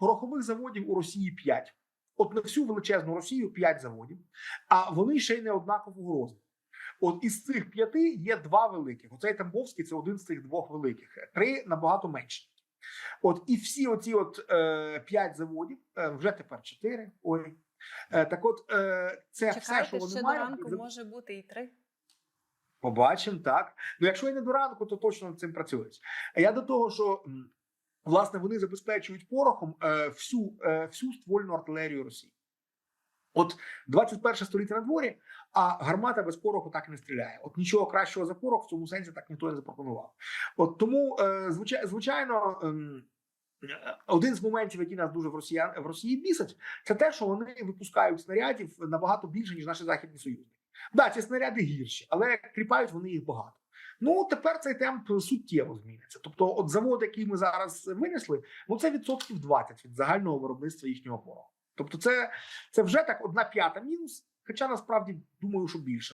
порохових заводів у Росії 5. От на всю величезну Росію 5 заводів, а вони ще й не однакового розміру. От із цих п'яти є два великих. Оцей Тамбовський це один з цих двох великих, три набагато менші. От і всі оці от е, п'ять заводів, е, вже тепер чотири. Ой. Е, так от е, це все, що Чекайте, вони ще до ранку може бути і три. Побачимо, так. Ну, якщо і не до ранку, то точно над цим працюють. Я до того, що власне вони забезпечують порохом е, всю, е, всю ствольну артилерію Росії. От 21 століття на дворі, а гармата без пороху так і не стріляє. От нічого кращого за порох в цьому сенсі так ніхто не запропонував. От тому, е, звичай, звичайно, ем, один з моментів, які нас дуже в Росіян в Росії бісять, це те, що вони випускають снарядів набагато більше ніж наші західні союзники. Да, ці снаряди гірші, але кріпають вони їх багато. Ну тепер цей темп суттєво зміниться. Тобто, от завод, який ми зараз винесли, ну це відсотків 20 від загального виробництва їхнього порогу. Тобто, це, це вже так одна п'ята мінус. Хоча насправді думаю, що більше.